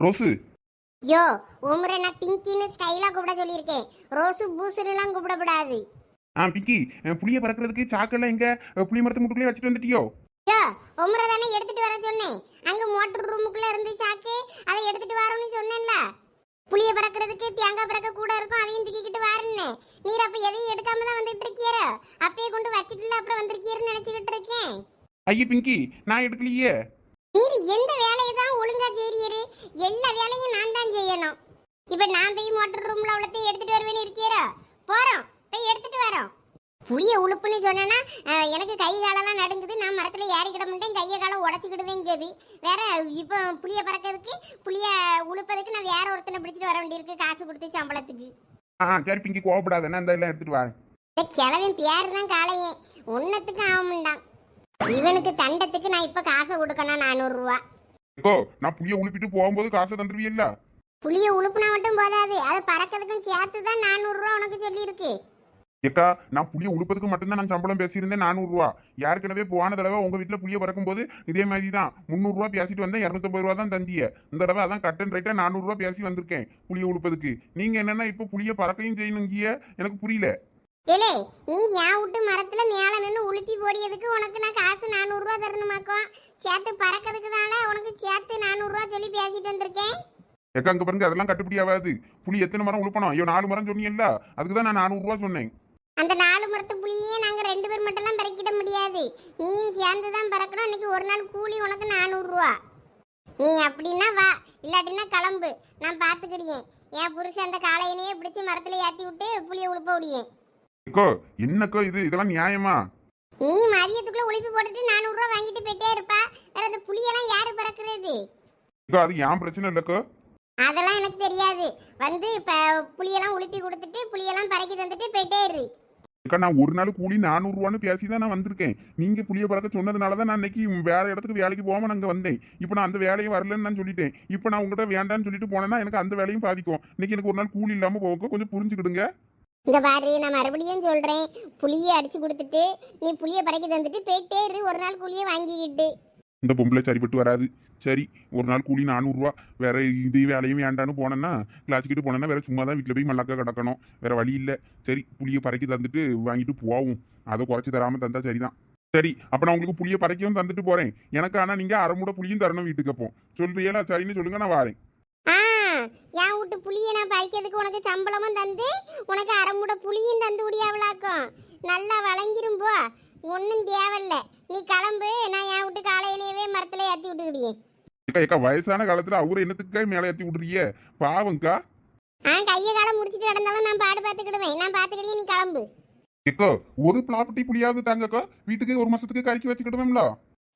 Rose யோ உமரை நான் பிங்கின்னு ஸ்டைலா கூப்பிட சொல்லியிருக்கேன். ரோஸு பூசுலாம் கூப்பிடக்கூடாது. ஆ அஹ், புளிய பறக்கிறதுக்கு சாக்கெல்லாம் எங்க புளிய மரத்து முட்டுக்குள்ளே வச்சுட்டு வந்துட்டியோ? யோ உமரை தானே எடுத்துட்டு வர சொன்னேன். அங்க மோட்டர் ரூமுக்குள்ள இருந்து சாக்கு அதை எடுத்துட்டு வரணும்னு சொன்னேன்ல. புளிய பறக்கிறதுக்கு தேங்காய் பறக்க கூட இருக்கும் அதையும் தூக்கிக்கிட்டு வரேன்னு. நீர் அப்ப எதையும் எடுக்காம தான் வந்துட்டு இருக்கியற அப்பயே கொண்டு வச்சிட்டுல அப்புறம் வந்திருக்கீருன்னு நினைச்சுக்கிட்டு இருக்கேன். ஐயே பிங்கி நான் எடுக்கலையே. நீர் எந்த வேலையை தான் ஒழுங்கா செய்யறீரு எல்லா வேலையும் நான் தான் செய்யணும். இப்ப நான் போய் மோட்டர் ரூம்ல அவ்வளோத்தையும் எடுத்துட்டு வருவேன்னு இருக்கீரோ போறோம். போய் எடுத்துட்டு வரோம். புளிய உழுப்புன்னு சொன்னேன்னா எனக்கு கை காலெல்லாம் நடுங்குது. நான் மரத்துல ஏறிக்கிட மாட்டேன். கையை காலம் உடச்சிக்கிடுவேங்கிறது வேற இப்போ புளிய பறக்கிறதுக்கு புளிய உழுப்பதுக்கு நான் வேற ஒருத்தனை பிடிச்சிட்டு வர வேண்டியிருக்கு காசு கொடுத்து சம்பளத்துக்கு. ஆ சரி பிங்கி கோவப்படாத. நான் இந்த எல்லாம் எடுத்துட்டு வரேன். கிழவன் பேர் தான் காளையன் ஒன்னத்துக்கு ஆகும்டான் இவனுக்கு தண்டத்துக்கு நான் இப்ப காசை கொடுக்கணும் நானூறு ரூபா ஏக்கோ நான் புளிய உழுப்பிட்டு போகும்போது காசை தந்துருவியல்ல புளிய உழுப்புனா மட்டும் போதாது. அது பறக்கிறதுக்கும் சேர்த்து தான் நானூறுரூவா உனக்கு சொல்லியிருக்கு. ஏக்கா நான் புளிய உழுப்பதுக்கு மட்டும்தான் நான் சம்பளம் பேசியிருந்தேன் நானூறுரூவா. ஏற்கனவே போன தடவை உங்க வீட்டில் புளிய பறக்கும்போது இதே மாதிரி தான் முந்நூறுரூவா பேசிட்டு வந்தேன் இரநூத்தம்பது ரூபா தான் தந்திய. இந்த தடவை அதான் கட் அண்ட் ரைட்டாக நானூறுரூவா பேசி வந்திருக்கேன் புளிய உழுப்பதுக்கு நீங்க என்னன்னா இப்போ புளிய பறக்கையும் செய்யணுங்கிய எனக்கு புரியல. ஏலே நீ என் விட்டு மரத்துல மேல நின்று உளுப்பி போடியதுக்கு உனக்கு நான் காசு நானூறுரூவா தரணுமாக்கும் சேர்த்து பறக்கிறதுக்கு தானே உனக்கு சேர்த்து நானூறுரூவா சொல்லி பேசிட்டு வந்திருக்கேன். ஏக்கா அங்க பாருங்க அதெல்லாம் கட்டுப்படி ஆகாது. புளி எத்தனை மரம் உழுப்பணும்? ஐயோ நாலு மரம் சொன்னீங்கல்ல அதுக்கு தான் நான் நானூறுரூவா சொன்னேன். அந்த நாலு மரத்து புளியே நாங்க ரெண்டு பேர் மட்டும்லாம் பறக்கிட முடியாது. நீயும் சேர்ந்து தான் பறக்கணும். இன்னைக்கு ஒரு நாள் கூலி உனக்கு நானூறுரூவா நீ அப்படின்னா வா இல்லாட்டினா கிளம்பு. நான் பார்த்துக்கிடியேன் என் புருஷன் அந்த காளையனையே பிடிச்சி மரத்துல ஏற்றி விட்டு புளிய உழுப்ப முடியும் ஏக்கோ என்னக்கோ இது? இதெல்லாம் நியாயமா? நீ மதியத்துக்குள்ள உழுப்பி போட்டுட்டு நானூறுரூவா வாங்கிட்டு போயிட்டே இருப்பா. வேற அந்த புளியெல்லாம் யாரு பறக்கிறது? ஏக்கோ அது ஏன் பிரச்சனை இல்லைக்கோ? அதெல்லாம் எனக்கு தெரியாது. வந்து இப்போ புளியெல்லாம் உழுப்பி கொடுத்துட்டு புளியெல்லாம் பறக்கி தந்துட்டு போயிட்டே இரு. ஏக்கா நான் ஒரு நாள் கூலி நானூறுரூவான்னு பேசி தான் நான் வந்திருக்கேன். நீங்க புளிய பறக்க சொன்னதுனால தான் நான் இன்னைக்கு வேற இடத்துக்கு வேலைக்கு போகாம நான் அங்க வந்தேன். இப்போ நான் அந்த வேலையும் வரலன்னு நான் சொல்லிட்டேன். இப்போ நான் உங்ககிட்ட வேண்டாம்னு சொல்லிட்டு போனேன்னா எனக்கு அந்த வேலையும் பாதிக்கும். இன்னைக்கு எனக்கு ஒரு நாள் கூலி இல்லாம போக கொஞ்சம் புரிஞ்சுக்கிடுங்க. இந்த பாரு நான் மறுபடியும் சொல்கிறேன் புளியை அடிச்சு கொடுத்துட்டு நீ புளியை பறக்கி தந்துட்டு போயிட்டே இரு ஒரு நாள் புளியை வாங்கிக்கிட்டு. இந்த பொம்பளை சரிப்பட்டு வராது. சரி ஒரு நாள் கூலி நானூறுரூவா வேற இது வேலையும் வேண்டான்னு போனேன்னா கிளாச்சுக்கிட்டு போனேன்னா வேற சும்மா தான் வீட்டில் போய் மல்லாக்கா கிடக்கணும். வேற வழி இல்லை. சரி புளியை பறக்கி தந்துட்டு வாங்கிட்டு போவோம். அதை குறைச்சி தராமல் தந்தா சரிதான். சரி அப்போ நான் உங்களுக்கு புளியை பறைக்கவும் தந்துட்டு போறேன். எனக்கு ஆனால் நீங்கள் அரை மூட புளியும் தரணும் வீட்டுக்கு அப்போ. சொல்றீங்களா சரின்னு சொல்லுங்க நான் வாரேன். என் வீட்டு புளியை நான் பறிக்கிறதுக்கு உனக்கு சம்பளமும் தந்து உனக்கு அரைமுட புளியும் தந்து விடியாவளாக்கும். நல்லா வழங்கிரும் போ. ஒன்றும் தேவையில்ல. நீ கிளம்பு. நான் என் வீட்டு காலையினவே மரத்தில் ஏற்றி விட்டுக்கிடியேன் ஏக்கா ஏக்கா வயசான காலத்துல அவரை என்னத்துக்கா மேலே ஏற்றி விடுறீங்க பாவங்க்கா ஆ கையை காலம் முடிச்சிட்டு கிடந்தாலும் நான் பாடு பார்த்துக்கிடுவேன். நான் பார்த்துக்கிட்டே நீ கிளம்பு. ஏக்கோ ஒரு ப்ளாப்பர்ட்டி புளியாவது தாங்கக்கா. வீட்டுக்கு ஒரு மாசத்துக்கு கறிக்கு வச்சுக்கிடுவேன்ல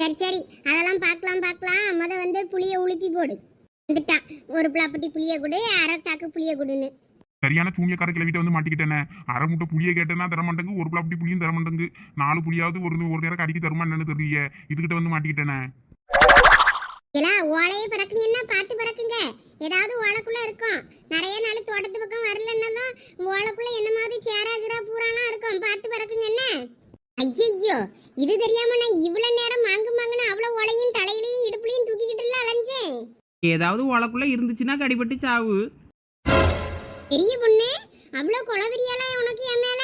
சரி சரி. அதெல்லாம் பார்க்கலாம் பார்க்கலாம். முத வந்து புளியை உளுப்பி போடு. வந்துட்டான். ஒரு பிளாப்பட்டி புளியை கொடு அரை சாக்கு புளியை கொடுன்னு. சரியான சூனியக்கார கிளவிட்ட வந்து மாட்டிக்கிட்டேனே. அரை முட்டை புளியை கேட்டேன்னா தர மாட்டேங்கு ஒரு பிளாப்பட்டி புளியும் தர மாட்டேங்கு நாலு புளியாவது ஒரு ஒரு நேரம் கறிக்கு தருமா என்னன்னு தெரியலையே. இதுகிட்ட வந்து மாட்டிக்கிட்டேனே. இல்ல ஓலையை பறக்கணும் என்ன பார்த்து பறக்குங்க? ஏதாவது ஓலைக்குள்ள இருக்கும். நிறைய நாள் தோட்டத்து பக்கம் வரலன்னா ஓலைக்குள்ள என்ன மாதிரி சேராகிரா பூராலாம் இருக்கும். பார்த்து பறக்குங்க என்ன? ஐயோ இது தெரியாம நான் இவ்வளவு நேரம் மாங்கு மாங்குன்னு அவ்வளவு ஓலையும் தலையிலையும் இடுப்புலையும் தூக்கிக்கிட்டுல அலைஞ்சேன். ஏதாவது உலக்குள்ள இருந்துச்சுன்னா கடிபட்டு சாவு. பெரிய பொண்ணு அவ்வளவு கொலவெறியால உனக்கு என் மேல?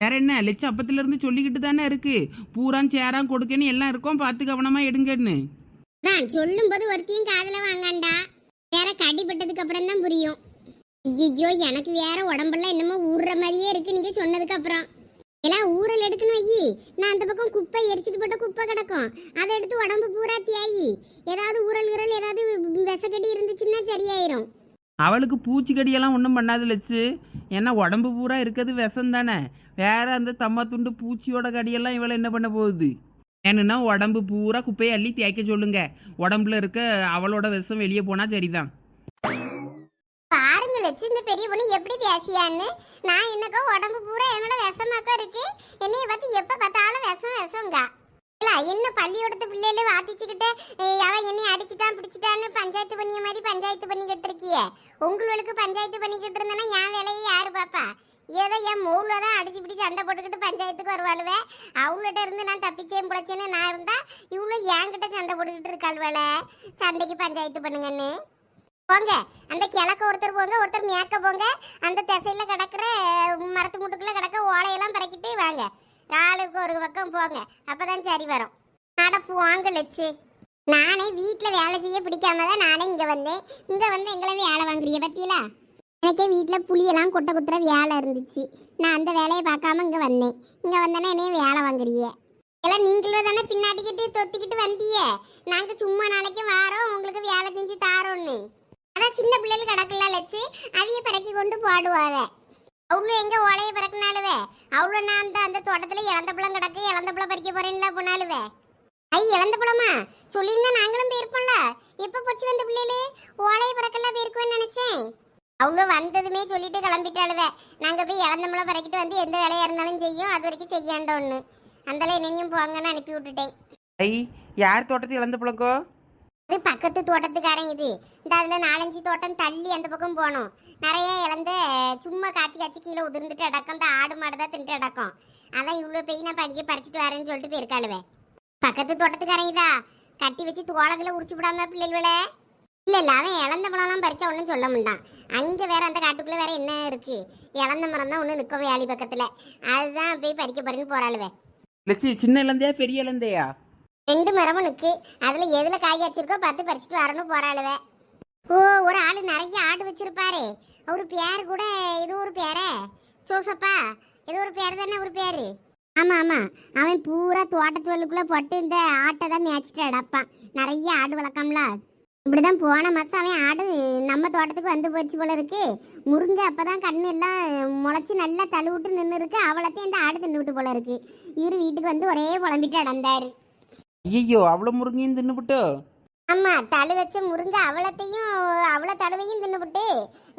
வேற என்ன லட்சம் அப்பத்துல இருந்து சொல்லிக்கிட்டு தானே இருக்கு. பூரான் சேரான் கொடுக்கன்னு எல்லாம் இருக்கும் பார்த்து கவனமா எடுங்கன்னு. தான் சொல்லும்போது ஒருத்தையும் காதுல வாங்காண்டா. வேற கடிப்பட்டதுக்கு அப்புறம் தான் புரியும். ஐயோ எனக்கு வேற உடம்பெல்லாம் என்னமோ ஊறுற மாதிரியே இருக்கு நீங்க சொன்னதுக்கு அப்புறம். எல்லாம் ஊறல் எடுக்கணும் ஐயி. நான் அந்த பக்கம் குப்பை எரிச்சிட்டு போட்ட குப்பை கிடக்கும். அதை எடுத்து உடம்பு பூரா தேயி ஏதாவது ஊரல் ஊறல் ஏதாவது விசக்கடி இருந்துச்சுன்னா சரியாயிரும். அவளுக்கு பூச்சிக்கடியெல்லாம் ஒன்றும் பண்ணாது லட்சு. ஏன்னா உடம்பு பூரா இருக்கிறது விஷம் தானே. வேற அந்த தம்மா துண்டு பூச்சியோட கடியெல்லாம் இவளை என்ன பண்ண போகுது? ஏன்னா உடம்பு பூரா குப்பையை அள்ளி தேய்க்க சொல்லுங்க. உடம்புல இருக்க அவளோட விஷம் வெளியே போனா சரிதான். பாருங்க இந்த பெரிய பொண்ணு எப்படி பேசியான்னு? நான் என்னக்கோ உடம்பு பூரா என் விஷமாக்கா இருக்கு. என்னைய பார்த்து எப்போ பார்த்தாலும் விஷம் விஷங்க இல்லை என்ன பள்ளியோடத்து பிள்ளைகளே வாத்திச்சுக்கிட்டு அவன் என்னை அடிச்சிட்டான் பிடிச்சிட்டான்னு பஞ்சாயத்து பண்ணிய மாதிரி பஞ்சாயத்து பண்ணிக்கிட்டு இருக்கியே. உங்களுக்கு பஞ்சாயத்து பண்ணிக்கிட்டு இருந்தேன்னா என் வேலையை யார் பாப்பா ஏதோ என் மூளை தான் அடிச்சு பிடிச்சி சண்டை போட்டுக்கிட்டு பஞ்சாயத்துக்கு வருவாளுவே. அவங்கள்ட்ட இருந்து நான் தப்பிச்சேன் பிழைச்சேன்னு நான் இருந்தால் இவ்வளோ என்கிட்ட சண்டை போட்டுக்கிட்டு இருக்காள் வேலை சண்டைக்கு பஞ்சாயத்து பண்ணுங்கன்னு. போங்க. அந்த கிழக்க ஒருத்தர் போங்க ஒருத்தர் மேக்க போங்க. அந்த திசையில கிடக்குற மரத்து முட்டுக்குள்ள கிடக்க ஓலையெல்லாம் பறக்கிட்டு வாங்க. ஆளுக்கு ஒரு பக்கம் போங்க. அப்பதான் சரி வரும். நடப்பு வாங்க லட்சு நானே வீட்டில் வேலை செய்ய பிடிக்காம தான் நானே இங்கே வந்தேன். இங்கே வந்து எங்களை வேலை வாங்குறீங்க பத்தியில? எனக்கே வீட்டில் புளியெல்லாம் கொட்டை குத்துற வேலை இருந்துச்சு. நான் அந்த வேலையை பார்க்காம இங்கே வந்தேன். இங்கே வந்தேன்னா என்னைய வேலை வாங்குறீங்க? எல்லாம் நீங்களே தானே பின்னாடிக்கிட்டு தொத்திக்கிட்டு வந்தீங்க? நாங்கள் சும்மா நாளைக்கு வாரோம். உங்களுக்கு வேலை செஞ்சு தாரோன்னு. அதான் சின்ன பிள்ளைகள் கிடக்கல லட்சு அதைய பறக்கி கொண்டு பாடுவாத அவளும் எங்க ஓலைய பறக்கினாலுவே அவளும் நான் அந்த அந்த தோட்டத்தில் இழந்த பழம் கிடக்கு இழந்த பழம் பறிக்க போறேன்ல போனாலுவே ஐ இழந்த பழமா சொல்லியிருந்தா நாங்களும் போயிருப்போம்ல? எப்ப போச்சு வந்த பிள்ளைகளு? ஓலைய பறக்கலாம் போயிருக்குவேன்னு நினைச்சேன். அவளும் வந்ததுமே சொல்லிட்டு கிளம்பிட்டாளுவே. நாங்கள் போய் இழந்த பழம் பறக்கிட்டு வந்து எந்த வேலையா இருந்தாலும் செய்யும் அது வரைக்கும் செய்யாண்டோன்னு. அந்தல என்னையும் போங்கன்னு அனுப்பி விட்டுட்டேன். ஐ யார் தோட்டத்தில் இழந்த பழங்கோ இது பக்கத்து தோட்டத்துக்காரன் இது. இந்த அதில் நாலஞ்சு தோட்டம் தள்ளி அந்த பக்கம் போகணும் நிறைய இழந்த சும்மா காய்ச்சி காய்ச்சி கீழே உதிர்ந்துட்டு அடக்கம் இந்த ஆடு மாடு தான் தின்ட்டு அடக்கம் அதான் இவ்வளோ பெய் நான் பஞ்சு படிச்சுட்டு வரேன்னு சொல்லிட்டு போயிருக்காளுவே. பக்கத்து தோட்டத்துக்காரன் இதா. கட்டி வச்சு தோளத்தில் உரிச்சு விடாம பிள்ளைகளே. இல்லை இல்லை அவன் இழந்த பழம்லாம் பறிச்சா ஒன்றும் சொல்ல மாட்டான். அங்கே வேற அந்த காட்டுக்குள்ளே வேற என்ன இருக்கு? இழந்த மரம் தான் ஒன்று நிற்கவே வேலி பக்கத்தில். அதுதான் போய் பறிக்க போறேன்னு போறாளுவே. லட்சு சின்ன இழந்தையா பெரிய இழந்தையா? ரெண்டு மரமும் நிற்கு அதில் எதில் காய் வச்சிருக்கோ பார்த்து பறிச்சுட்டு வரணும் போறாளுவே. ஓ ஒரு ஆள் நிறைய ஆடு வச்சிருப்பாரு. அவரு பேர் கூட இது ஒரு பேரே. சோசப்பா இது ஒரு பேர் தானே ஒரு பேர்? ஆமாம் ஆமாம் அவன் பூரா தோட்டத்துவலுக்குள்ளே போட்டு இந்த ஆட்டை தான் மேய்ச்சிட்டு அடப்பான் நிறைய ஆடு வளர்க்கம்ல. இப்படிதான் போன மாதம் அவன் ஆடு நம்ம தோட்டத்துக்கு வந்து போச்சு போல இருக்கு. முருங்கை அப்பதான் கண்ணு எல்லாம் முளைச்சி நல்லா தழுவிட்டு நின்று இருக்கு அவளத்தையும் இந்த ஆடு தின்னுவிட்டு போல இருக்கு. இவர் வீட்டுக்கு வந்து ஒரே புலம்பிட்டு அடந்தாரு ஐயோ அவ்வளோ முருங்கையும் தின்னுபிட்டோ. ஆமா தழு வச்ச முருங்கை அவளத்தையும் அவள தழுவையும் தின்னுபிட்டு.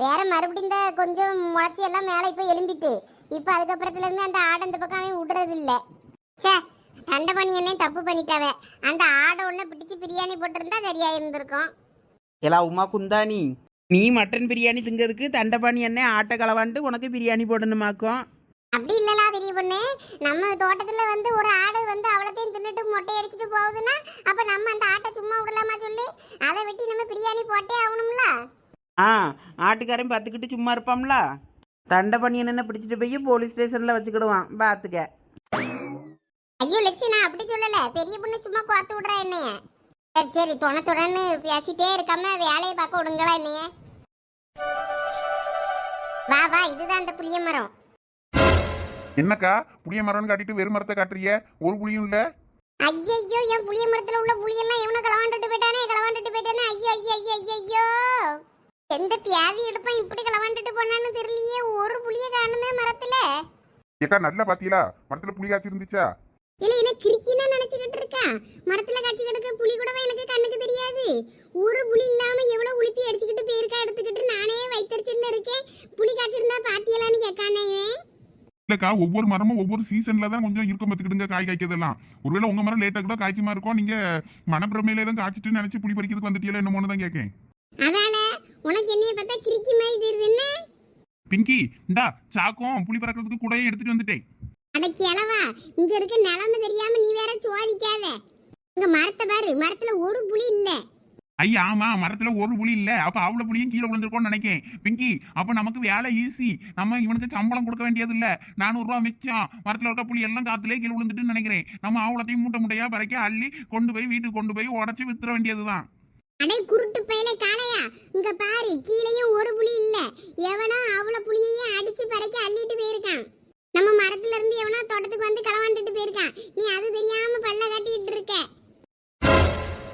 வேற மறுபடியும் இந்த கொஞ்சம் முளைச்சி எல்லாம் மேலே இப்போ எலும்பிட்டு இப்போ அதுக்கப்புறத்துல இருந்து அந்த ஆடை அந்த பக்கம் அவன் விடுறது இல்ல சே தண்டை பண்ணி என்ன தப்பு பண்ணிட்டாவ. அந்த ஆடை ஒன்று பிடிச்சி பிரியாணி போட்டிருந்தா சரியா இருந்திருக்கும். எல்லா உமா குந்தாணி நீ மட்டன் பிரியாணி திங்கிறதுக்கு தண்டபாணி எண்ணெய் ஆட்டை களவாண்டு உனக்கு பிரியாணி போடணுமாக்கும். அப்படி இல்லலா பெரிய பொண்ணு. நம்ம தோட்டத்துல வந்து ஒரு ஆடு வந்து அவ்வளோத்தையும் தின்னுட்டு மொட்டை அடிச்சுட்டு போகுதுன்னா அப்ப நம்ம அந்த ஆட்டை சும்மா விடலாமா சொல்லி? அதை வெட்டி நம்ம பிரியாணி போட்டே ஆகணும்ல? ஆ ஆட்டுக்காரன் பார்த்துக்கிட்டு சும்மா இருப்பான்ல தண்டபாணி என்ன பிடிச்சிட்டு போய் போலீஸ் ஸ்டேஷனில் வச்சுக்கிடுவான். பார்த்துக்க ஐயோ லட்சி நான் அப்படி சொல்லல. பெரிய பொண்ணு சும்மா கோத்து விடுறா என்னைய. சரி சரி துணத்துடன்னு பேசிட்டே இருக்காம வேலையை பார்க்க விடுங்களா என்னைய. வா வா இதுதான் அந்த புளிய மரம். என்னக்கா? புளிய மரம்னு காட்டிட்டு வெறும் மரத்தை காட்டுறிய? ஒரு புளியும் இல்ல? ஐயையோ என் புளிய மரத்துல உள்ள புளியெல்லாம் எவனோ களவாண்டுட்டு போயிட்டானே களவாண்டுட்டு போயிட்டானே. ஐயோ ஐயோ ஐயோ ஐயோ ஐயோ எந்த பியாதி எடுப்பான் இப்படி களவாண்டுட்டு போனான்னு தெரியலையே. ஒரு புளிய காணுமே மரத்துல. ஏக்கா நல்லா பாத்தீங்களா? மரத்துல புளி காய்ச்சி இருந்துச்சா இல்ல என்ன கிறுக்கினா நினைச்சுக்கிட்டு இருக்கா? மரத்துல காய்ச்சி கிடக்க புலி கூடவா எனக்கு கண்ணுக்கு தெரியாது? ஒரு புலி இல்லாம எவ்வளவு உளுப்பி அடிச்சுக்கிட்டு போயிருக்கா எடுத்துக்கிட்டு நானே வைத்தறிச்சல்ல இருக்கேன் புலி காய்ச்சிருந்தா பாத்தியலான்னு கேட்கானே இவன் இல்லக்கா ஒவ்வொரு மரமும் ஒவ்வொரு சீசன்ல தான் கொஞ்சம் இருக்கும் பார்த்துக்கிடுங்க காய் காய்க்கிறதெல்லாம். ஒருவேளை உங்க மரம் லேட்டா கூட காய்க்குமா இருக்கும்? நீங்க மனப்பிரமையில தான் காய்ச்சிட்டு நினைச்சு புளி பறிக்கிறதுக்கு வந்துட்டீங்களா என்னமோன்னு தான் கேட்கேன் உனக்கு என்னைய பார்த்தா கிறுக்கி மாதிரி தெரியுது பிங்கி இந்தா சாக்கும் புளி பறக்கிறதுக்கு கூடயே எடுத்துட்டு வந்துட்டேன். அட கிழவா இங்க இருக்க நிலைமை தெரியாம நீ வேற சோதிக்காத இங்க மரத்தை பாரு மரத்துல ஒரு புலி இல்ல. ஐயா ஆமா மரத்துல ஒரு புளி இல்ல. அப்ப அவ்வளவு புளியும் கீழே விழுந்திருக்கோம்னு நினைக்கேன். பிங்கி அப்ப நமக்கு வேலை ஈஸி நம்ம இவனுக்கு சம்பளம் கொடுக்க வேண்டியது இல்ல. நானூறு ரூபா மிச்சம். மரத்துல இருக்க புளி எல்லாம் காத்துல கீழே விழுந்துட்டுன்னு நினைக்கிறேன். நம்ம அவ்வளோத்தையும் மூட்டை முட்டையா பறக்க அள்ளி கொண்டு போய் வீட்டுக்கு கொண்டு போய் உடச்சி வித்துற வேண்டியதுதான். அடே குருட்டு பயலே காளையா. இங்க பாரு கீழேயும் ஒரு புளி இல்ல. எவனோ அவ்வளவு புளியையே அடிச்சு பறக்க அள்ளிட்டு போயிருக்கான். நம்ம மரத்துல இருந்து எவனோ தோட்டத்துக்கு வந்து களவாண்டுட்டு போயிருக்கான். நீ அது தெரியாம பல்ல கட்டிட்டு இருக்க.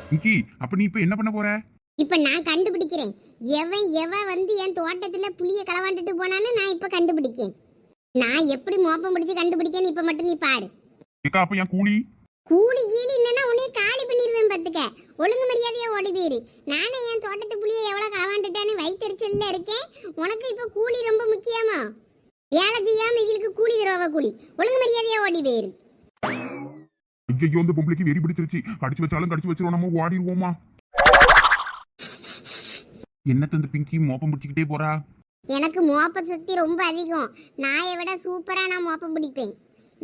பிங்கி அப்ப நீ இப்ப என்ன பண்ண போற? இப்ப நான் கண்டுபிடிக்கிறேன். எவன் எவன் வந்து என் தோட்டத்துல புளிய களவாண்டுட்டு போனான்னு நான் இப்ப கண்டுபிடிக்கேன் நான் எப்படி மோப்பம் பிடிச்சு கண்டுபிடிக்கேன்னு இப்ப மட்டும் நீ பாரு. ஏக்கா அப்ப என் கூலி? கூலி கீழி என்னன்னா உன்னைய காலி பண்ணிடுவேன் பாத்துக்க. ஒழுங்கு மரியாதையா ஓடி போயிரு. நானே என் தோட்டத்து புளிய எவ்வளவு களவாண்டுட்டான்னு வைத்தறிச்சல்ல இருக்கேன். உனக்கு இப்ப கூலி ரொம்ப முக்கியமா? வேலை செய்யாம இவளுக்கு கூலி தருவா கூலி. ஒழுங்கு மரியாதையா ஓடி போயிரு. ஐயோ இந்த பொம்பளைக்கு வெறி பிடிச்சிருச்சு. கடிச்சு வச்சாலும் கடிச்சு வச்சிருவோம் நம்ம ஓடிடுவோமா? என்னத்த இந்த பிங்கி மோப்பம் பிடிச்சிக்கிட்டே போறா? எனக்கு மோப்ப சக்தி ரொம்ப அதிகம். நாயை விட சூப்பரா நான் மோப்பம் பிடிப்பேன்.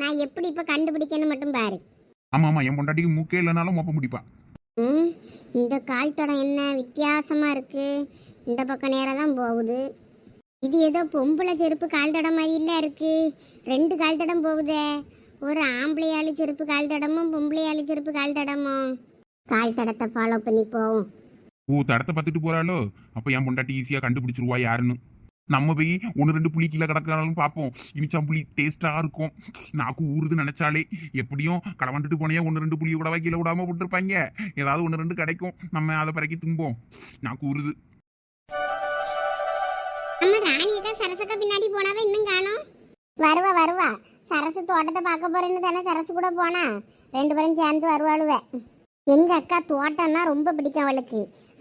நான் எப்படி இப்ப கண்டுபிடிக்கன்னு மட்டும் பாரு. ஆமா ஆமா என் பொண்டாட்டிக்கு மூக்கே இல்லைனாலும் மோப்பம் பிடிப்பா. இந்த கால் தடம் என்ன வித்தியாசமாக இருக்கு? இந்த பக்கம் நேராக தான் போகுது. இது ஏதோ பொம்பளை செருப்பு கால் தடம் மாதிரி இல்லை இருக்கு. ரெண்டு கால் தடம் போகுதே. ஒரு ஆம்பளை ஆளு செருப்பு கால் தடமும் பொம்பளை ஆளு செருப்பு கால் தடமும். கால் தடத்தை ஃபாலோ பண்ணி போவோம். ஓ தடத்தை பார்த்துட்டு போறாளோ? அப்ப என் பொண்டாட்டி ஈஸியா கண்டுபிடிச்சிருவா யாருன்னு. நம்ம போய் ஒன்று ரெண்டு புளி கீழே கிடக்கிறாலும் பார்ப்போம். இனிச்சாம் புளி டேஸ்டா இருக்கும். நாக்கு ஊறுது நினைச்சாலே எப்படியும் களவாண்டுட்டு போனே ஒன்று ரெண்டு புளியை கூடவா கீழே விடாம போட்டிருப்பாங்க? ஏதாவது ஒன்று ரெண்டு கிடைக்கும். நம்ம அதை பிறக்கி தும்போம். நாக்கு ஊறுது. நம்ம ராணியக்கா சரசக்கா பின்னாடி போனாவே இன்னும் காணோம். வருவா வருவா. சரசு தோட்டத்தை பார்க்க போறேன்னு தானே சரசு கூட போனா? ரெண்டு பேரும் சேர்ந்து வருவாளுவ. எங்க அக்கா தோட்டம்னா ரொம்ப பிடிக்கும் அவளுக்கு.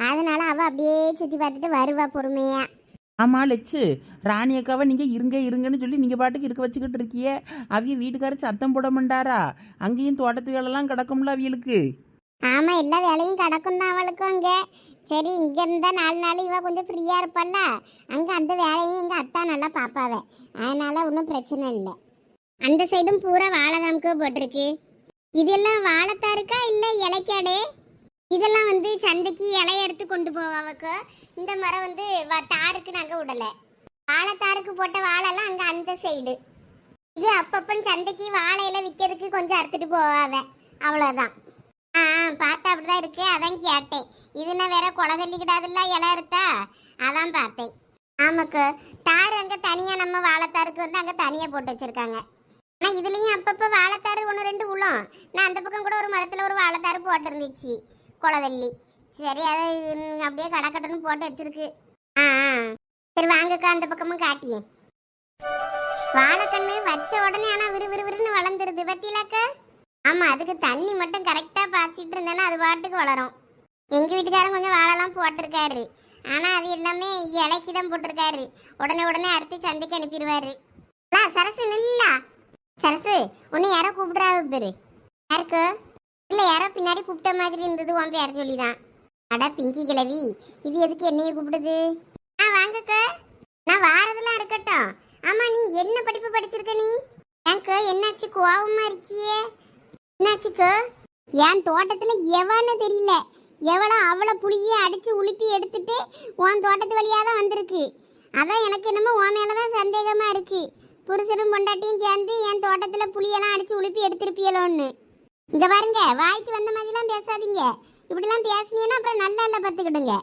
அதனால அவ அப்படியே சுத்தி பார்த்துட்டு வருவா பொறுமையா. ஆமா லட்சு ராணி அக்காவை நீங்கள் இருங்க இருங்கன்னு சொல்லி நீங்கள் பாட்டுக்கு இருக்க வச்சுக்கிட்டு இருக்கியே. அவிய வீட்டுக்காரர் சத்தம் போட மாட்டாரா? அங்கேயும் தோட்டத்து வேலைலாம் கிடக்கும்ல அவியலுக்கு. ஆமா எல்லா வேலையும் கிடக்கும் தான் அவளுக்கும் அங்க. சரி இங்க இருந்தா நாலு நாள் இவ கொஞ்சம் ஃப்ரீயா இருப்பாள்ல அங்க அந்த வேலையும் எங்க அத்தா நல்லா பாப்பாவ. அதனால ஒன்றும் பிரச்சனை இல்லை. அந்த சைடும் பூரா வாழைதாமுக்கு போட்டிருக்கு. இதெல்லாம் வாழைத்தா இருக்கா இல்லை இலைக்காடே? இதெல்லாம் வந்து சந்தைக்கு இலைய எடுத்து கொண்டு போவாவுக்கு? இந்த மரம் வந்து வ- தாருக்கு நாங்கள் விடலை. வாழைத்தாருக்கு போட்ட வாழைலாம் அங்கே அந்த சைடு. இது அப்பப்போ சந்தைக்கு வாழையில விற்கிறதுக்கு கொஞ்சம் அறுத்துட்டு போவாவ. அவ்வளோதான் ஆ ஆ, பார்த்தா அப்படிதான் இருக்கு. அதான் கேட்டேன். இதுனா வேற குழந்தை தள்ளிக்கிடாதுல்ல இலை அறுத்தா? அதான் பார்த்தேன். ஆமாக்கு. தார் அங்கே தனியாக நம்ம வாழைத்தாருக்கு வந்து அங்கே தனியாக போட்டு வச்சுருக்காங்க. ஆனால் இதுலேயும் அப்பப்போ வாழைத்தாறு ஒன்று ரெண்டு உளும். நான் அந்த பக்கம் கூட ஒரு மரத்தில் ஒரு வாழைத்தாறு போட்டிருந்துச்சு குளதள்ளி சரி அதை அப்படியே கடக்கட்டன்னு போட்டு வச்சிருக்கு. ஆ ஆ. சரி வாங்கக்கா அந்த பக்கமும் காட்டியே. வாழைக்கண்ணு வச்ச உடனே ஆனால் விறு விறுவிறுன்னு வளர்ந்துருது பத்தியிலாக்கா? ஆமாம் அதுக்கு தண்ணி மட்டும் கரெக்டாக பாய்ச்சிட்டு இருந்தேன்னா அது பாட்டுக்கு வளரும். எங்கள் வீட்டுக்காரன் கொஞ்சம் வாழைலாம் போட்டிருக்காரு. ஆனால் அது எல்லாமே இலைக்கு தான் போட்டிருக்காரு. உடனே உடனே அறுத்து சந்தைக்கு அனுப்பிடுவாரு. சரசு நில்லா. சரசு உன்னை யாரோ கூப்பிடுறாரு பேரு. யாருக்கு? இல்ல யாரோ பின்னாடி கூப்பிட்ட மாதிரி இருந்தது உன் சொல்லி சொல்லிதான். அட பிங்கி கிழவி இது எதுக்கு என்னைய கூப்பிடுது? ஆ வாங்கக்க. நான் வாரதெல்லாம் இருக்கட்டும். ஆமா நீ என்ன படிப்பு படிச்சிருக்க நீ? எனக்கு என்னாச்சு கோவமாக இருக்கியே? என்னாச்சுக்கு? என் தோட்டத்துல எவன்னு தெரியல. எவ்வளோ அவ்வளோ புளியை அடித்து உளுப்பி எடுத்துட்டு உன் தோட்டத்து வழியாக தான் வந்திருக்கு. அதான் எனக்கு என்னமோ உன் மேலே தான் சந்தேகமாக இருக்குது புருஷனும் பொண்டாட்டியும் சேர்ந்து என் தோட்டத்தில் புளியெல்லாம் அடித்து உளுப்பி எடுத்திருப்பியலோன்னு. இங்க பாருங்க வாய்க்கு வந்த மாதிரிலாம் பேசாதீங்க. இப்படிலாம் பேசுனீங்கன்னா அப்புறம் நல்லா இல்லை பார்த்துக்கிடுங்க.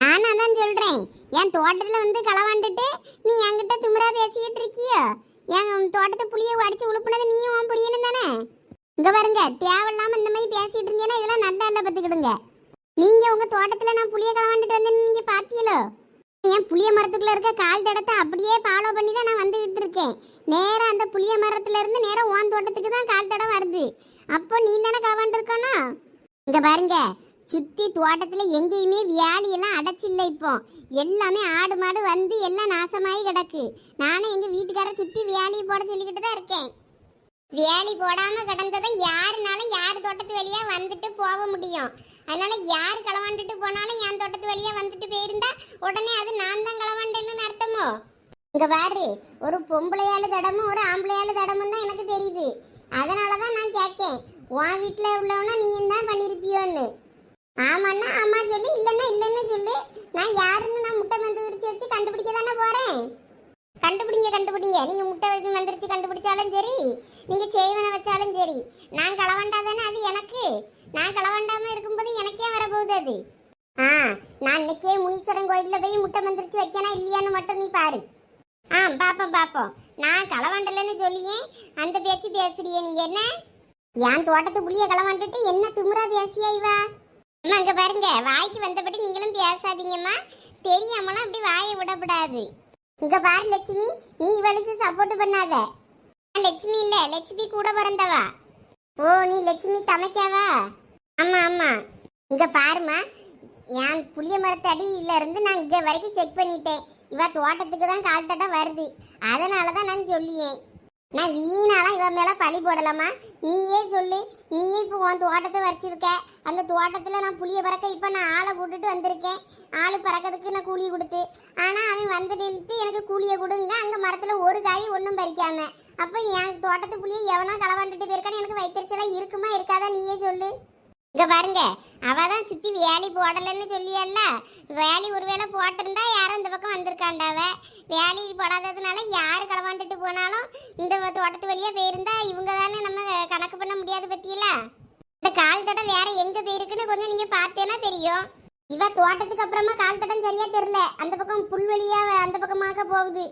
நானும் அதான் சொல்கிறேன் என் தோட்டத்தில் வந்து களவாண்டுட்டு நீ என்கிட்ட திமிரா பேசிக்கிட்டு இருக்கியோ? என் தோட்டத்தை புளியை அடித்து உழுப்புனது நீயும் உன் புரியணும் தானே? இங்கே பாருங்க தேவையில்லாமல் இந்த மாதிரி பேசிகிட்டு இருந்தீங்கன்னா இதெல்லாம் நல்லா இல்லை பார்த்துக்கிடுங்க. நீங்கள் உங்கள் தோட்டத்தில் நான் புளியை களவாண்டுட்டு வந்தேன்னு நீங்கள் பார்த்தீங்களோ என் புளிய மரத்துக்குள்ள இருக்க கால் தடத்தை அப்படியே ஃபாலோ பண்ணி தான் நான் வந்துகிட்டு இருக்கேன் நேராக அந்த புளிய மரத்துல இருந்து நேரம் ஓன் தோட்டத்துக்கு தான் கால் தடம் வருது. அப்போ நீ தானே களவாண்டு இருக்கணும் இங்க பாருங்க சுத்தி தோட்டத்துல எங்கேயுமே வியாலி எல்லாம் அடைச்சில்ல இப்போ. எல்லாமே ஆடு மாடு வந்து எல்லாம் நாசமாயி கிடக்கு. நானும் எங்க வீட்டுக்கார சுத்தி வியாலியை போட சொல்லிக்கிட்டு தான் இருக்கேன். வேலி போடாம கிடந்ததை யாருனாலும் யார் தோட்டத்து வழியா வந்துட்டு போக முடியும். அதனால யார் களவாண்டுட்டு போனாலும் என் தோட்டத்து வழியா வந்துட்டு போயிருந்தா உடனே அது நான் தான் களவாண்டேன்னு அர்த்தமோ? இங்க பாரு ஒரு பொம்பளையாளு தடமும் ஒரு ஆம்பளையாளு தடமும் தான் எனக்கு தெரியுது. அதனால தான் நான் கேட்கேன் உன் வீட்டில் உள்ளவனா நீயும் தான் பண்ணியிருப்பியோன்னு ஆமாண்ணா ஆமா சொல்லு இல்லைன்னா இல்லைன்னு சொல்லு. நான் யாருன்னு நான் முட்டை மந்து விரிச்சு வச்சு கண்டுபிடிக்க தானே போறேன்? கண்டுபிடிங்க கண்டுபிடிங்க. நீங்கள் முட்டை வச்சு வந்துருச்சு கண்டுபிடிச்சாலும் சரி. நீங்கள் செய்வனை வச்சாலும் சரி. நான் களவாண்டாதானே அது எனக்கு? நான் களவாண்டாம இருக்கும்போது எனக்கே வரப்போகுது அது. ஆ நான் இன்னைக்கே முனீஸ்வரன் கோயிலில் போய் முட்டை வந்துருச்சு வைக்கணும் இல்லையான்னு மட்டும் நீ பாரு. ஆ பாப்போம் பாப்போம். நான் களவாண்டலன்னு சொல்லியே அந்த பேச்சு பேசுறியே நீங்க என்ன? என் தோட்டத்து புள்ளிய களவாண்டுட்டு என்ன திமுறா பேசியா இவா? அம்மா அங்கே பாருங்க. வாய்க்கு வந்தபடி நீங்களும் பேசாதீங்கம்மா. தெரியாமலாம் அப்படி வாயை விடக்கூடாது. இங்க பாரு லட்சுமி நீ இவளுக்கு சப்போர்ட் பண்ணாத. நான் லட்சுமி இல்ல லட்சுமி கூட பிறந்தவா? ஓ நீ லட்சுமி தமைக்காவா? ஆமா ஆமா. இங்க பாருமா என் புளிய மரத்து அடியில இருந்து நான் இங்க வரைக்கும் செக் பண்ணிட்டேன். இவ தோட்டத்துக்கு தான் கால் தட்டம் வருது. அதனால தான் நான் சொல்லியேன். நான் வீணாலாம் இவன் மேலே பழி போடலாமா? நீயே சொல்லு. நீயே இப்போ உன் தோட்டத்தை வரைச்சிருக்க. அந்த தோட்டத்தில் நான் புளிய பறக்க இப்போ நான் ஆளை கூட்டுட்டு வந்திருக்கேன். ஆள் பறக்கிறதுக்கு நான் கூலி கொடுத்து. ஆனால் அவன் வந்து நின்று எனக்கு கூலியை கொடுங்க. அங்கே மரத்தில் ஒரு காய் ஒன்றும் பறிக்காம. அப்போ என் தோட்டத்து புளியை எவனோ களவாண்டுட்டு போயிருக்கான்னு எனக்கு வைத்தறிச்சலாம் இருக்குமா இருக்காதா நீயே சொல்லு. இங்க பாருங்க அவ தான் சுத்தி வேலி போடலன்னு சொல்லியல்ல. வேலி ஒருவேளை போட்டிருந்தா யாரும் இந்த பக்கம் வந்திருக்காண்டாவ. வேலி போடாததுனால யார் களவாண்டுட்டு போனாலும் இந்த தோட்டத்து வழியா போயிருந்தா இவங்க தானே நம்ம கணக்கு பண்ண முடியாது பத்தியில? இந்த கால் தடம் வேற எங்க போயிருக்குன்னு கொஞ்சம் நீங்க பார்த்தேன்னா தெரியும். இவ தோட்டத்துக்கு அப்புறமா கால் தடம் சரியா தெரியல. அந்த பக்கம் புல்வெளியா அந்த பக்கமாக போகுது.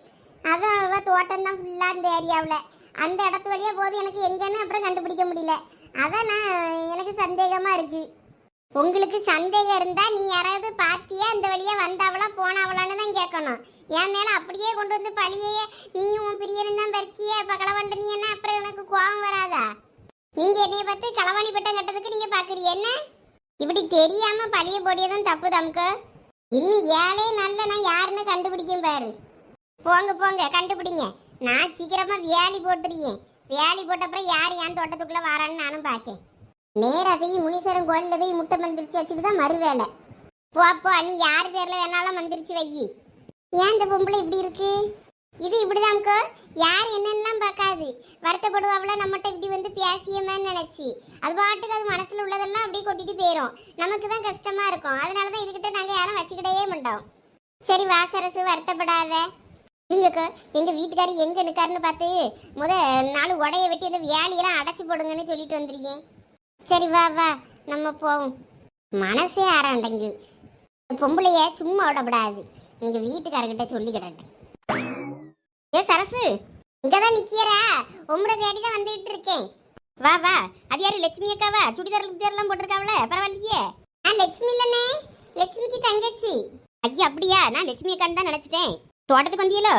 அதான் இவ தோட்டம் தான் ஃபுல்லா இந்த ஏரியாவில் அந்த இடத்து வழியா போகுது. எனக்கு எங்கன்னு அப்புறம் கண்டுபிடிக்க முடியல. அதான் நான் எனக்கு சந்தேகமாக இருக்குது உங்களுக்கு சந்தேகம் இருந்தால் நீ யாராவது பார்த்தியா இந்த வழியாக வந்தாவளா போனாவளான்னு தான் கேட்கணும் என் மேலே அப்படியே கொண்டு வந்து பழியே நீயும் உன் பிரியனும் தான் பறிச்சிய இப்ப என்ன அப்புறம் எனக்கு கோபம் வராதா? நீங்கள் என்னைய பார்த்து களவாணி பட்டம் கட்டதுக்கு நீங்கள் பார்க்குறீ என்ன? இப்படி தெரியாமல் பழிய போடியதும் தப்பு தமக்கு இன்னும் ஏழே நல்ல நான் யாருன்னு கண்டுபிடிக்கும் பாரு. போங்க போங்க கண்டுபிடிங்க. நான் சீக்கிரமாக வேலி போட்டுருக்கேன். வேலி போட்டப்புறம் யார் என் தோட்டத்துக்குள்ள வரான்னு நானும் பார்க்கேன். நேராக போய் முனீஸ்வரன் கோயிலில் போய் முட்டை மந்திரிச்சு வச்சுட்டு தான் மறு வேலை. போ அப்போ நீ யார் பேரில் வேணாலும் மந்திரிச்சு வை. ஏன் இந்த பொம்பளை இப்படி இருக்கு? இது இப்படிதான்க்கோ யார் என்னென்னலாம் பார்க்காது. வருத்தப்படுவாவில் நம்மகிட்ட இப்படி வந்து பேசியமேன்னு நினச்சி. அது பாட்டுக்கு அது மனசில் உள்ளதெல்லாம் அப்படியே கொட்டிட்டு போயிடும் நமக்கு தான் கஷ்டமாக இருக்கும். அதனால தான் இதுக்கிட்ட நாங்கள் யாரும் வச்சுக்கிட்டே மாட்டோம். சரி வாசரசு வருத்தப்படாத. இருங்கக்கா எங்கள் வீட்டுக்காரர் எங்கே நிற்காருன்னு பார்த்து முத நாலு உடைய வெட்டி அந்த வேலையெல்லாம் அடைச்சி போடுங்கன்னு சொல்லிட்டு வந்துருக்கேன். சரி வா வா நம்ம போவோம். மனசே ஆறாண்டங்கு. பொம்பளைய சும்மா விடப்படாது. நீங்கள் வீட்டுக்காரர்கிட்ட சொல்லிக்கிடட்டு ஏ சரசு இங்கே தான் நிற்கிறா உம்பளை தேடி தான் வந்துகிட்டு இருக்கேன். வா வா அது யாரு லட்சுமி அக்காவா? சுடிதார் சுடிதார்லாம் போட்டிருக்காவல பரவாயில்லையே. ஆ லட்சுமி இல்லைண்ணே லட்சுமிக்கு தங்கச்சி. ஐயா அப்படியா? நான் லட்சுமி அக்கான்னு தான் நினச்சிட்டேன். தோட்டத்துக்கு வந்தியலோ?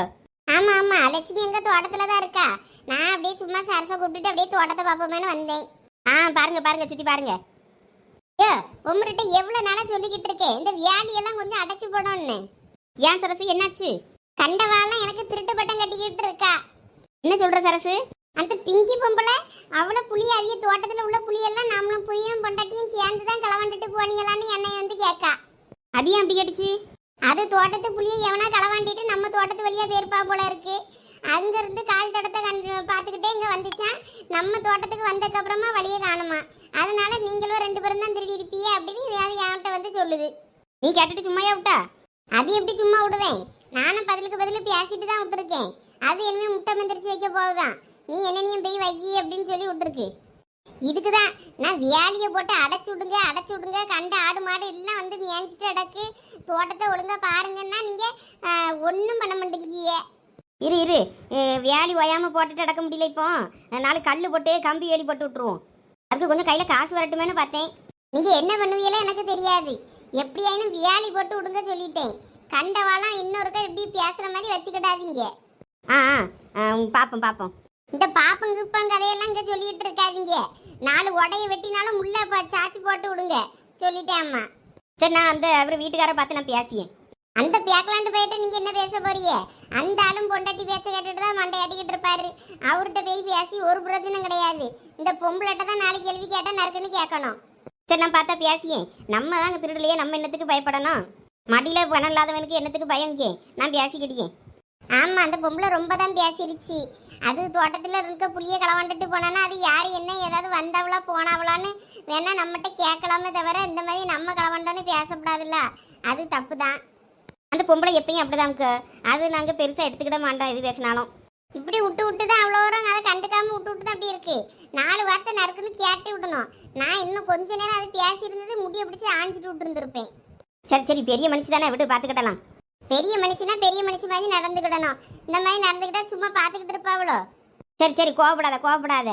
ஆமா ஆமா. லட்சுமி எங்க தோட்டத்துல தான் இருக்கா? நான் அப்படியே சும்மா சரசை கூப்பிட்டுட்டு அப்படியே தோட்டத்தை பார்ப்போமேனு வந்தேன். ஆ பாருங்க பாருங்க சுத்தி பாருங்க. ஏ உங்கள்கிட்ட எவ்வளவு நாளா சொல்லிக்கிட்டு இருக்கேன்? இந்த வியாதியெல்லாம் கொஞ்சம் அடைச்சு போடணும்னு. ஏன் சரசு என்னாச்சு? கண்டவாலாம் எனக்கு திருட்டு பட்டம் கட்டிக்கிட்டு இருக்கா. என்ன சொல்ற சரசு? அந்த பிங்கி பொம்பளை அவளை புளி அவிய தோட்டத்துல உள்ள புளியெல்லாம் நம்மளும் புளியும் பொண்டாட்டியும் சேர்ந்து தான் களவாண்டுட்டு போனீங்களான்னு என்னை வந்து கேட்கா. அது ஏன் அப்படி கேட்டுச்சு? அது தோட்டத்து புளியை எவனா களவாண்டிட்டு நம்ம தோட்டத்து வழியாக போயிருப்பா போல இருக்கு. அங்கேருந்து கால் தடத்தை கண் பார்த்துக்கிட்டே இங்கே வந்துச்சான் நம்ம தோட்டத்துக்கு வந்ததுக்கப்புறமா வழியை காணுமா? அதனால நீங்களும் ரெண்டு பேரும் தான் திருடி இருப்பீ அப்படின்னு இதையாவது என்கிட்ட வந்து சொல்லுது. நீ கேட்டுட்டு சும்மாயா விட்டா? அது எப்படி சும்மா விடுவேன்? நானும் பதிலுக்கு பதில் பேசிட்டு தான் விட்டுருக்கேன். அது என்னமே முட்டை மந்திரிச்சு வைக்க போகுதான் நீ என்னனையும் போய் வை அப்படின்னு சொல்லி விட்டுருக்கு. இதுக்கு தான் நான் வேலியை போட்டு அடைச்சி விடுங்க அடைச்சி விடுங்க கண்ட ஆடு மாடு எல்லாம் வந்து மேய்ஞ்சிட்டு அடக்கு தோட்டத்தை ஒழுங்கா பாருங்கன்னா நீங்கள் ஒன்றும் பண்ண மாட்டேங்கிய இரு இரு. வேலி ஒயாமல் போட்டுட்டு அடக்க முடியல இப்போ. நாலு கல் போட்டு கம்பி வேலி போட்டு விட்ருவோம் அதுக்கு கொஞ்சம் கையில் காசு வரட்டுமேனு பார்த்தேன். நீங்கள் என்ன பண்ணுவீங்களோ எனக்கு தெரியாது. எப்படியாயினும் வியாழி போட்டு விடுங்க சொல்லிட்டேன். கண்டவாலாம் இன்னொருக்கா இப்படி பேசுகிற மாதிரி வச்சுக்கிடாதீங்க. ஆ ஆ. பார்ப்போம் பார்ப்போம் இந்த பாப்பம் கிப்பம் கதையெல்லாம் இங்கே சொல்லிட்டு இருக்காதீங்க. நாலு உடைய வெட்டினாலும் முள்ள சாச்சி போட்டு விடுங்க. சொல்லிட்டேன் அம்மா. சரி நான் அந்த அவர் வீட்டுக்கார பார்த்து நான் பேசியேன். அந்த பேக்கலாண்டு போயிட்டு நீங்கள் என்ன பேச போறியே அந்த ஆளும் பொண்டாட்டி பேச கேட்டுட்டு தான் மண்டை அடிக்கிட்டு இருப்பாரு. அவர்கிட்ட போய் பேசி ஒரு பிரச்சனையும் கிடையாது. இந்த பொம்பளைட்ட தான் நாளைக்கு கேள்வி கேட்டால் நறுக்குன்னு கேட்கணும். சரி நான் பார்த்தா பேசியேன். நம்ம தான் திருடலையே நம்ம என்னத்துக்கு பயப்படணும்? மடியில் பணம் இல்லாதவனுக்கு என்னத்துக்கு பயம் கே நான் பேசிக்கிட்டேன். ஆமா அந்த பொம்பளை ரொம்ப தான் பேசிருச்சு. அது தோட்டத்தில் இருக்க புளிய களவாண்டுட்டு போனானா அது யார் என்ன ஏதாவது வந்தவளா போனவளான்னு வேணா நம்மகிட்ட கேட்கலாமே தவிர இந்த மாதிரி நம்ம களவாண்டோன்னு பேசக்கூடாதுல்ல. அது தப்பு தான் அந்த பொம்பளை எப்பயும் அப்படிதான்க்கு அது நாங்கள் பெருசாக எடுத்துக்கிட மாட்டோம் இது பேசினாலும். இப்படி விட்டு விட்டு தான் அவ்வளோ வரும் அதை கண்டுக்காம விட்டு விட்டு தான் அப்படி இருக்கு. நாலு வார்த்தை நறுக்குன்னு கேட்டு விடணும். நான் இன்னும் கொஞ்ச நேரம் அது பேசியிருந்தது முடிய பிடிச்சி ஆஞ்சிட்டு விட்டுருந்துருப்பேன். சரி சரி பெரிய மனுஷி தானே விட்டு பார்த்துக்கிட்டலாம். பெரிய மனுஷனா பெரிய மனுஷி மாதிரி நடந்துக்கிடணும். இந்த மாதிரி நடந்துக்கிட்டா சும்மா பார்த்துக்கிட்டு இருப்பாவளோ? சரி சரி கோவப்படாத கோவப்படாத.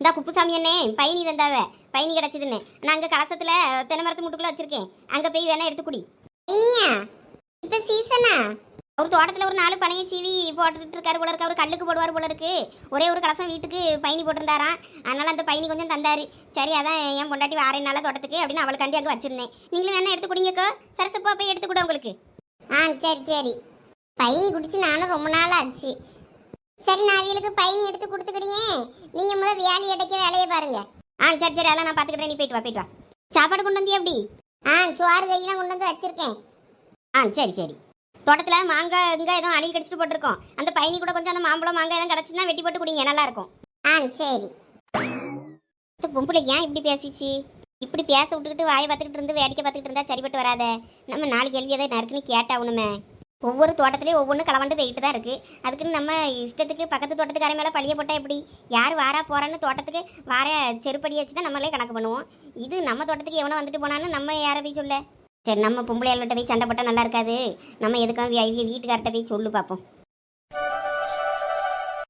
இந்த குப்புசாமி அண்ணே பயணி தந்தாவ பயணி கிடச்சிதுன்னு. நான் அங்கே கலசத்தில் தென்னை மரத்து முட்டுக்குள்ளே வச்சிருக்கேன். அங்கே போய் வேணா எடுத்து குடி. இனியா இப்போ சீசனா அவர் தோட்டத்தில் ஒரு நாலு பனையை சீவி போட்டுட்டு இருக்காரு போல இருக்கு. அவர் கல்லுக்கு போடுவார் போல இருக்கு. ஒரே ஒரு கலசம் வீட்டுக்கு பயணி போட்டிருந்தாராம். அதனால அந்த பயணி கொஞ்சம் தந்தாரு. சரி அதான் என் பொண்டாட்டி வாரேன் நாள தோட்டத்துக்கு அப்படின்னு அவளுக்காண்டி அங்கே வச்சிருந்தேன். நீங்களும் வேணா எடுத்து குடிங்கக்கோ. சரசப்பா போய் எடுத்து கூட உங்களுக்கு. ஆ சரி சரி. பையனி குடிச்சு நானும் ரொம்ப நாள் ஆச்சு. சரி நான் அவங்களுக்கு பையனி எடுத்து கொடுத்துக்கிடியே நீங்க முதல் வியாழி இடைக்க வேலையை பாருங்க. ஆ சரி சரி அதெல்லாம் நான் பார்த்துக்கிட்டேன் நீ போயிட்டு வா போயிட்டு வா. சாப்பாடு கொண்டு வந்தியா எப்படி? ஆ சோறு கறியெல்லாம் கொண்டு வந்து வச்சிருக்கேன். ஆ சரி சரி. தோட்டத்தில் மாங்காய் இங்கே எதுவும் அணில் கடிச்சிட்டு போட்டிருக்கோம். அந்த பையனி கூட கொஞ்சம் அந்த மாம்பழம் மாங்காய் எதுவும் கிடச்சுன்னா வெட்டி போட்டு குடிங்க நல்லா இருக்கும். ஆ சரி. பொம்பளை ஏன் இப்படி பேசிச்சு? இப்படி பேச விட்டுக்கிட்டு வாயை பார்த்துக்கிட்டு இருந்து வேடிக்கை பார்த்துக்கிட்டு இருந்தா சரிப்பட்டு வராத. நம்ம நாலு கேள்வி எதை நறுக்குன்னு கேட்டாகணுமே. ஒவ்வொரு தோட்டத்துலேயும் ஒவ்வொன்றும் கலவண்டு போய்கிட்டு தான் இருக்குது அதுக்குன்னு நம்ம இஷ்டத்துக்கு பக்கத்து தோட்டத்துக்கார மேலே பழிய போட்டால் எப்படி? யார் வாரா போகிறான்னு தோட்டத்துக்கு வார செருப்படி வச்சு தான் நம்மளே கணக்கு பண்ணுவோம். இது நம்ம தோட்டத்துக்கு எவனோ வந்துட்டு போனான்னு நம்ம யாரை போய் சொல்ல? சரி நம்ம பொம்பளையாள்கிட்ட போய் சண்டை போட்டால் நல்லா இருக்காது. நம்ம எதுக்கும் வீட்டுக்கார்ட்ட போய் சொல்லு பார்ப்போம்